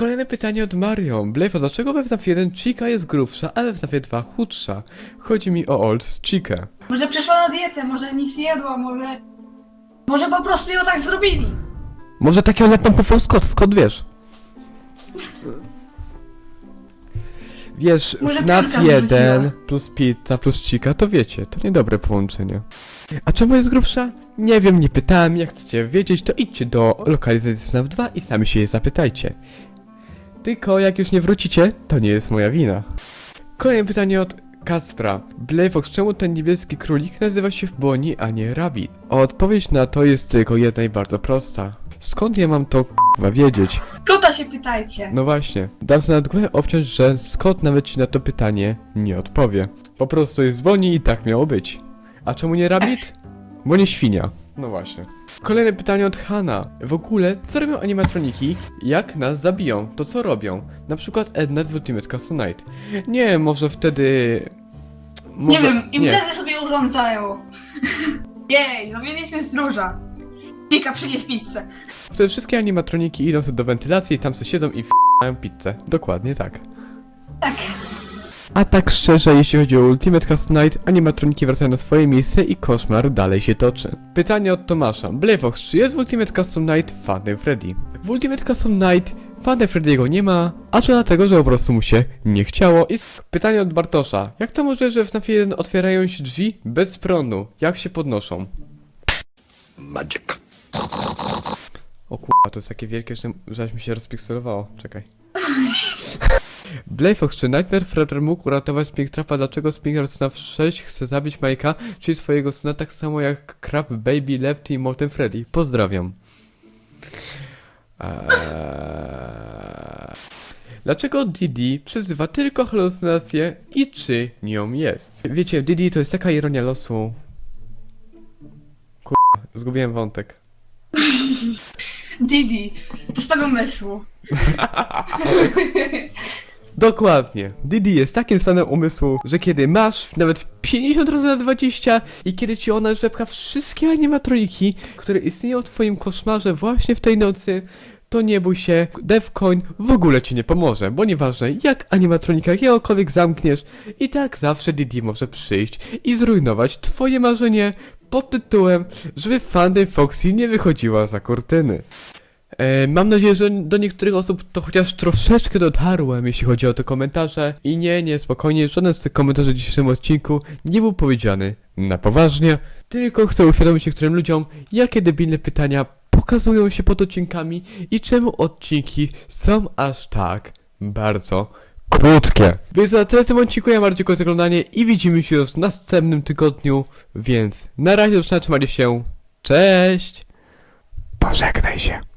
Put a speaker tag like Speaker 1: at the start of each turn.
Speaker 1: Kolejne pytanie od Mario. Blefo, dlaczego we FNAF 1 Chica jest grubsza, a we FNAF 2 chudsza? Chodzi mi o Old Chica.
Speaker 2: Może przeszła na dietę, może nic nie jadła, może... Może po prostu ją tak zrobili.
Speaker 1: Może jak pan powiedział Scott, Scott wiesz. Wiesz,
Speaker 2: Może
Speaker 1: FNAF
Speaker 2: piórka
Speaker 1: 1
Speaker 2: wrzuciła.
Speaker 1: plus pizza plus chica, to wiecie, to niedobre połączenie. A czemu jest grubsza? Nie wiem, nie pytałem, jak chcecie wiedzieć, to idźcie do lokalizacji FNAF 2 i sami się je zapytajcie. Tylko jak już nie wrócicie, to nie jest moja wina. Kolejne pytanie od Kaspra. Blayfox, czemu ten niebieski królik nazywa się Bonnie, a nie Rabbit? Odpowiedź na to jest tylko jedna i bardzo prosta. Skąd ja mam to k***wa wiedzieć?
Speaker 2: Kota się pytajcie.
Speaker 1: No właśnie, dam sobie nad głowę obciąć, że Scott nawet ci na to pytanie nie odpowie. Po prostu jest Bonnie i tak miało być. A czemu nie Rabbit? Bo nie świnia. No właśnie. Kolejne pytanie od Hanna. W ogóle, co robią animatroniki, jak nas zabiją? To co robią? Na przykład Edna z Ultimate Custom Night. Nie, może wtedy... Może...
Speaker 2: Nie wiem, imprezy sobie urządzają. Jej, zrobiliśmy stróża. Pika, przynieś pizzę.
Speaker 1: Wtedy wszystkie animatroniki idą sobie do wentylacji i tam sobie siedzą i f***ają pizzę. Dokładnie tak.
Speaker 2: Tak.
Speaker 1: A tak szczerze, jeśli chodzi o Ultimate Custom Night, animatroniki wracają na swoje miejsce i koszmar dalej się toczy. Pytanie od Tomasza. Blayfox, czy jest w Ultimate Custom Night Funny Freddy? W Ultimate Custom Night Funny Freddy'ego nie ma, a to dlatego, że po prostu mu się nie chciało. I s- pytanie od Bartosza. Jak to możliwe, że w FNAF 1 otwierają się drzwi bez prądu? Jak się podnoszą?
Speaker 3: Magic.
Speaker 1: O kurwa, to jest takie wielkie, że, że aż mi się rozpikselowało. Czekaj. Blayfox, czy Nightmare Fredder mógł uratować Springtrapa? Dlaczego Springtrap FNAF 6 chce zabić Majka, czyli swojego syna, tak samo jak Crab, Baby, Lefty i Morten Freddy? Pozdrawiam. Eee... Dlaczego Didi przyzywa tylko halucynacje i czy nią jest? Wiecie, Didi to jest taka ironia losu. Kurwa, zgubiłem wątek.
Speaker 2: Didi, to z tego mysłu.
Speaker 1: Dokładnie. Didi jest takim stanem umysłu, że kiedy masz nawet 50 razy na 20 i kiedy ci ona wepcha wszystkie animatroniki, które istnieją w twoim koszmarze właśnie w tej nocy, to nie bój się, DevCoin w ogóle ci nie pomoże, bo nieważne jak animatronika jakiegokolwiek zamkniesz, i tak zawsze Didi może przyjść i zrujnować twoje marzenie pod tytułem, żeby Fanny Foxy nie wychodziła za kurtyny. E, mam nadzieję, że do niektórych osób to chociaż troszeczkę dotarłem, jeśli chodzi o te komentarze. I nie, nie, spokojnie, żaden z tych komentarzy w dzisiejszym odcinku nie był powiedziany na poważnie. Tylko chcę uświadomić niektórym ludziom, jakie debilne pytania pokazują się pod odcinkami i czemu odcinki są aż tak bardzo krótkie. Więc na tyle w tym odcinku ja bardzo dziękuję za oglądanie i widzimy się już w następnym tygodniu, więc na razie trzymajcie się, cześć! Pożegnaj się.